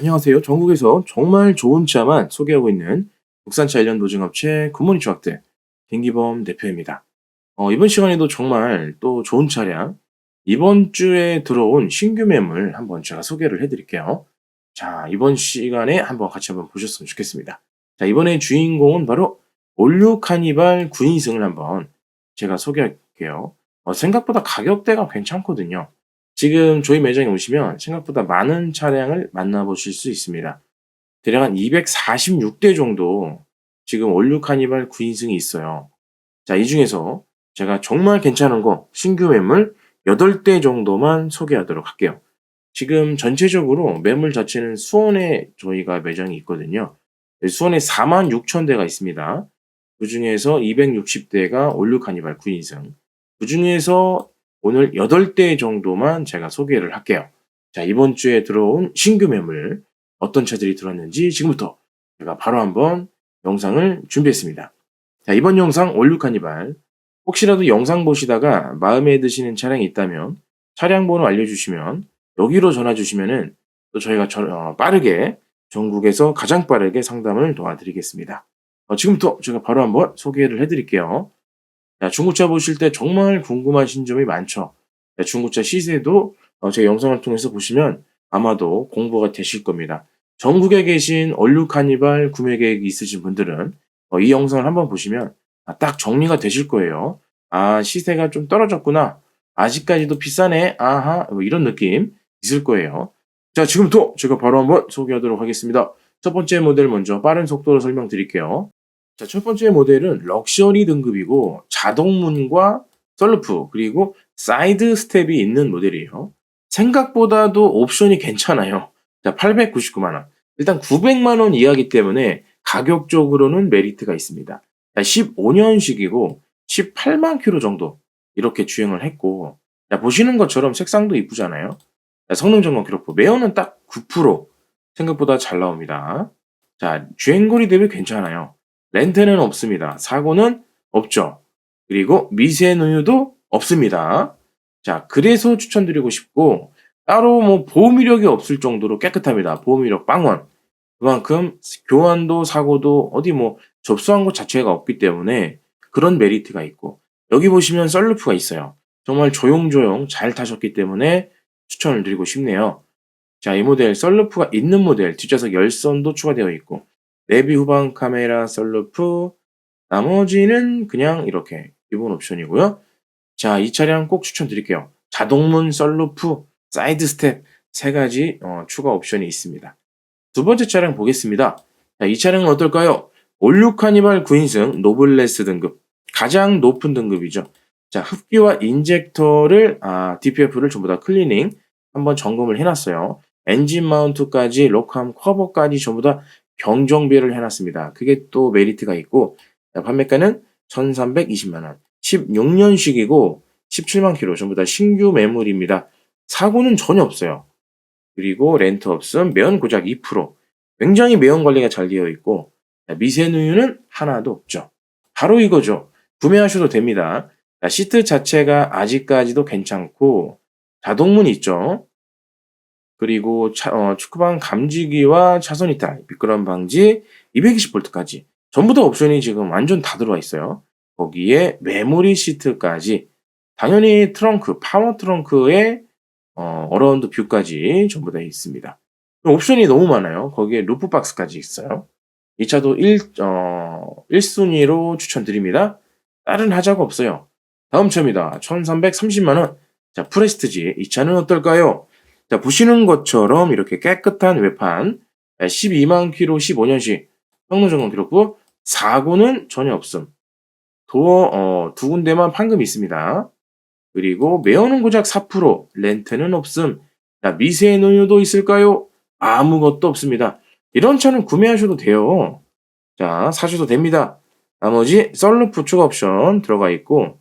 안녕하세요. 전국에서 정말 좋은 차만 소개하고 있는 국산차 관련 노중업체 굿모닝 조합대 김기범 대표입니다. 어, 이번 시간에도 정말 또 좋은 차량 이번 주에 들어온 신규 매물 한번 제가 소개를 해드릴게요. 자 이번 시간에 한번 같이 한번 보셨으면 좋겠습니다. 자 이번에 주인공은 바로 올류 카니발 9인승을 한번 제가 소개할게요. 어, 생각보다 가격대가 괜찮거든요. 지금 저희 매장에 오시면 생각보다 많은 차량을 만나보실 수 있습니다. 대략 한 246대 정도 지금 올류 카니발 9인승이 있어요. 자, 이 중에서 제가 정말 괜찮은 거 신규 매물 8대 정도만 소개하도록 할게요. 지금 전체적으로 매물 자체는 수원에 저희가 매장이 있거든요. 수원에 4만 6천 대가 있습니다. 그 중에서 260대가 올류 카니발 9인승. 그 중에서 오늘 8대 정도만 제가 소개를 할게요. 자, 이번 주에 들어온 신규 매물 어떤 차들이 들어왔는지 지금부터 제가 바로 한번 영상을 준비했습니다. 자, 이번 영상 올류 카니발 혹시라도 영상 보시다가 마음에 드시는 차량이 있다면 차량 번호 알려주시면 여기로 전화 주시면은 또 저희가 저- 어, 빠르게 전국에서 가장 빠르게 상담을 도와드리겠습니다. 어, 지금부터 제가 바로 한번 소개를 해드릴게요. 자, 중고차 보실 때 정말 궁금하신 점이 많죠. 자, 중고차 시세도 어, 제 영상을 통해서 보시면 아마도 공부가 되실 겁니다. 전국에 계신 얼류 카니발 구매 계획이 있으신 분들은 어, 이 영상을 한번 보시면 아, 딱 정리가 되실 거예요. 아, 시세가 좀 떨어졌구나. 아직까지도 비싸네. 아하, 뭐 이런 느낌 있을 거예요. 자, 지금부터 제가 바로 한번 소개하도록 하겠습니다. 첫 번째 모델 먼저 빠른 속도로 설명드릴게요. 자, 첫 번째 모델은 럭셔리 등급이고 자동문과 썰루프 그리고 사이드 스텝이 있는 모델이에요. 생각보다도 옵션이 괜찮아요. 자, 899만 원. 일단 900만 원 이하기 때문에 가격적으로는 메리트가 있습니다. 15년식이고 18만 킬로 정도 이렇게 주행을 했고 자, 보시는 것처럼 색상도 이쁘잖아요. 자, 성능 점검 기록부 매연은 딱 9% 생각보다 잘 나옵니다. 자, 주행거리 대비 괜찮아요. 렌트는 없습니다. 사고는 없죠. 그리고 미세누유도 없습니다. 자, 그래서 추천드리고 싶고 따로 뭐 보험 이력이 없을 정도로 깨끗합니다. 보험 이력 빵원. 그만큼 교환도 사고도 어디 뭐 접수한 것 자체가 없기 때문에 그런 메리트가 있고 여기 보시면 썰루프가 있어요. 정말 조용조용 잘 타셨기 때문에 추천을 드리고 싶네요. 자, 이 모델 썰루프가 있는 모델 뒷좌석 열선도 추가되어 있고 내비 후방 카메라 썰루프 나머지는 그냥 이렇게 기본 옵션이고요. 자, 이 차량 꼭 추천드릴게요. 자동문 썰루프 사이드 스텝 세 가지 어, 추가 옵션이 있습니다. 두 번째 차량 보겠습니다. 자, 이 차량은 어떨까요? 올류 카니발 9인승 노블레스 등급 가장 높은 등급이죠. 자, 흡기와 인젝터를 아, DPF를 전부 다 클리닝 한번 점검을 해놨어요. 엔진 마운트까지 록함 커버까지 전부 다 경정비를 해놨습니다. 그게 또 메리트가 있고 자, 판매가는 1,320만 원. 16년식이고 17만 킬로 전부 다 신규 매물입니다. 사고는 전혀 없어요. 그리고 렌트 없음, 매연 고작 2%. 굉장히 매연 관리가 잘 되어 있고 자, 미세누유는 하나도 없죠. 바로 이거죠. 구매하셔도 됩니다. 자, 시트 자체가 아직까지도 괜찮고 자동문 있죠. 그리고 차- 어, 축구방 감지기와 차선 이탈, 미끄럼 방지, 220V까지 전부 다 옵션이 지금 완전 다 들어와 있어요. 거기에 메모리 시트까지 당연히 트렁크, 파워 트렁크에 어, 어라운드 뷰까지 전부 다 있습니다. 옵션이 너무 많아요. 거기에 루프 박스까지 있어요. 이 차도 1, 어, 1순위로 추천드립니다. 다른 하자가 없어요. 다음 차입니다. 1330만원. 자, 프레스티지. 이 차는 어떨까요? 자, 보시는 것처럼 이렇게 깨끗한 외판, 12만 킬로 15년식, 성능 점검 기록부, 사고는 전혀 없음. 도어, 어, 두 군데만 판금 있습니다. 그리고 매연은 고작 4%, 렌트는 없음. 자, 미세누유도 있을까요? 아무것도 없습니다. 이런 차는 구매하셔도 돼요. 자, 사셔도 됩니다. 나머지 썰루프 추가 옵션 들어가 있고,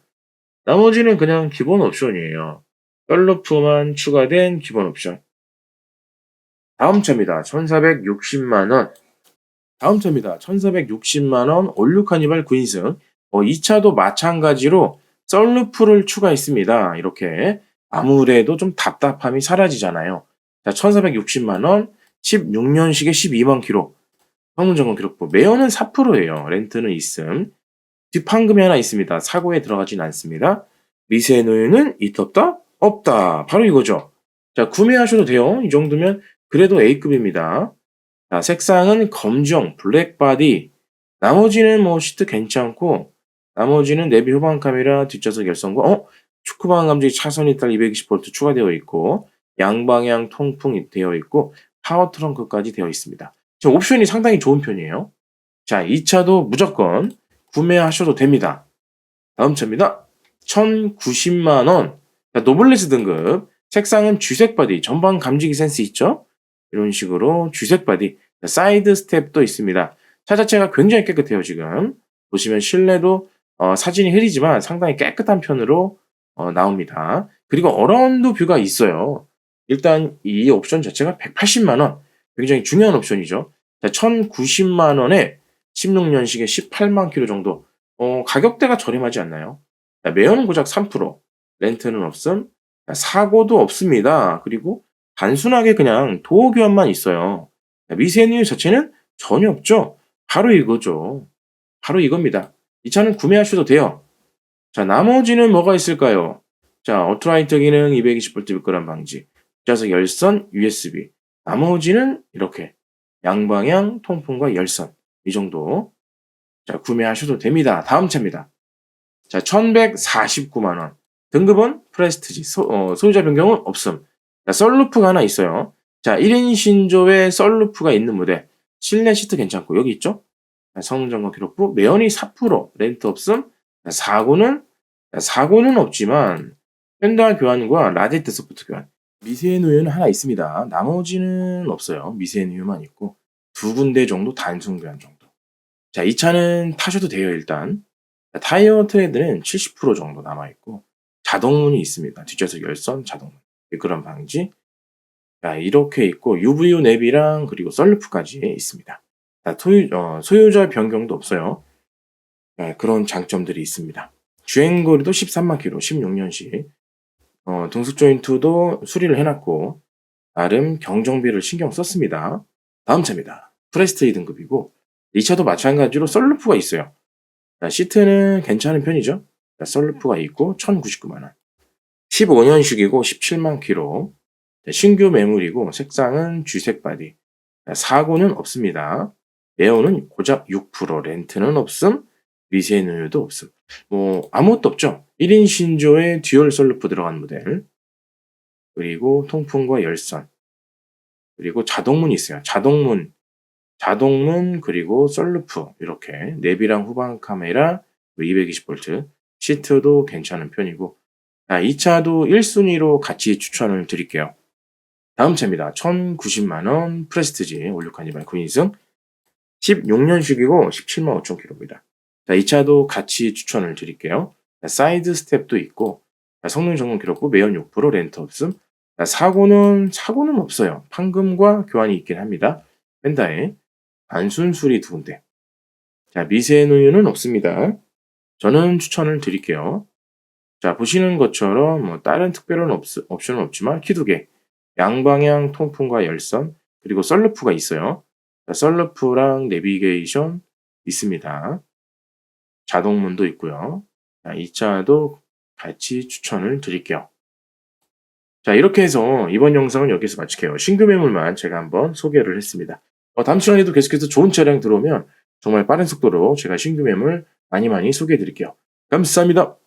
나머지는 그냥 기본 옵션이에요. 썰루프만 추가된 기본 옵션. 다음 차입니다. 1460만원. 다음 차입니다. 1460만원 올류 카니발 9인승. 어, 이 차도 마찬가지로 썰루프를 추가했습니다. 이렇게. 아무래도 좀 답답함이 사라지잖아요. 자, 1460만원. 16년식에 12만 킬로. 성능 점검 기록부. 매연은 4%예요. 렌트는 있음. 뒷판금이 하나 있습니다. 사고에 들어가진 않습니다. 미세 노유는 있다 없다? 없다. 바로 이거죠. 자, 구매하셔도 돼요. 이 정도면 그래도 A급입니다. 자, 색상은 검정, 블랙바디. 나머지는 뭐 시트 괜찮고, 나머지는 내비 후방 카메라, 뒷좌석 열선과, 어? 축구방 감지 차선이 딸 220V 추가되어 있고, 양방향 통풍이 되어 있고, 파워 트렁크까지 되어 있습니다. 지금 옵션이 상당히 좋은 편이에요. 자, 이 차도 무조건 구매하셔도 됩니다. 다음 차입니다. 1090만원. 노블레스 등급. 색상은 쥐색 바디. 전방 감지기 센스 있죠? 이런 식으로 쥐색 바디. 사이드 스텝도 있습니다. 차 자체가 굉장히 깨끗해요, 지금. 보시면 실내도 어, 사진이 흐리지만 상당히 깨끗한 편으로 어, 나옵니다. 그리고 어라운드 뷰가 있어요. 일단 이 옵션 자체가 180만원. 굉장히 중요한 옵션이죠. 자, 1090만원에 16년식에 18만 킬로 정도. 어, 가격대가 저렴하지 않나요? 자, 매연은 고작 3%, 렌트는 없음, 자, 사고도 없습니다. 그리고 단순하게 그냥 도어 교환만 있어요. 자, 미세누유 자체는 전혀 없죠. 바로 이거죠. 바로 이겁니다. 이 차는 구매하셔도 돼요. 자, 나머지는 뭐가 있을까요? 자, 어트라이트 기능 220V 미끄럼 방지, 좌석 열선, USB. 나머지는 이렇게 양방향 통풍과 열선. 이 정도. 자, 구매하셔도 됩니다. 다음 차입니다. 자, 1149만 원. 등급은 프레스티지. 소, 어, 소유자 변경은 없음. 자, 썰루프가 하나 있어요. 자, 1인 신조에 썰루프가 있는 모델. 실내 시트 괜찮고, 여기 있죠? 자, 성능 점검 기록부. 매연이 4%. 렌트 없음. 자, 사고는, 자, 사고는 없지만, 펜더 교환과 라디트 소프트 교환. 미세누유는 하나 있습니다. 나머지는 없어요. 미세누유만 있고. 두 군데 정도 단순 교환 정도. 자, 이 차는 타셔도 돼요, 일단. 자, 타이어 트레드는 70% 정도 남아있고, 자동문이 있습니다. 뒷좌석 열선, 자동문. 미끄럼 방지. 자, 이렇게 있고, UVU 내비랑 그리고 썰루프까지 있습니다. 자, 소유, 어, 소유자 변경도 없어요. 자, 그런 장점들이 있습니다. 주행거리도 13만 킬로, 16년식. 어, 등속 조인트도 수리를 해놨고, 나름 경정비를 신경 썼습니다. 다음 차입니다. 프레스테이 등급이고, 이 차도 마찬가지로 썰루프가 있어요. 자, 시트는 괜찮은 편이죠. 자, 썰루프가 있고 1099만원. 15년식이고 17만 킬로. 자, 신규 매물이고 색상은 쥐색 바디. 자, 사고는 없습니다. 에어는 고작 6%, 렌트는 없음, 미세 누유도 없음. 뭐 아무것도 없죠. 1인 신조에 듀얼 썰루프 들어간 모델. 그리고 통풍과 열선. 그리고 자동문이 있어요. 자동문 자동문 그리고 썰루프 이렇게 내비랑 후방 카메라 220V 시트도 괜찮은 편이고 자, 이 차도 1순위로 같이 추천을 드릴게요. 다음 차입니다. 1090만원 프레스티지 올류칸 2발 9인승 16년식이고 17만 5천 킬로입니다. 자, 이 차도 같이 추천을 드릴게요. 자, 사이드 스텝도 있고 자, 성능 점검 기록부 매연 6% 렌트 없음 자, 사고는 사고는 없어요. 판금과 교환이 있긴 합니다. 펜다에 단순 수리 두 군데. 자, 미세 누유는 없습니다. 저는 추천을 드릴게요. 자, 보시는 것처럼 뭐 다른 특별한 옵, 옵션은 없지만 키 두 개, 양방향 통풍과 열선, 그리고 썰루프가 있어요. 자, 썰루프랑 내비게이션 있습니다. 자동문도 있고요. 자, 이 차도 같이 추천을 드릴게요. 자, 이렇게 해서 이번 영상은 여기서 마칠게요. 신규 매물만 제가 한번 소개를 했습니다. 어, 다음 시간에도 계속해서 좋은 차량 들어오면 정말 빠른 속도로 제가 신규 매물 많이 많이 소개해 드릴게요. 감사합니다.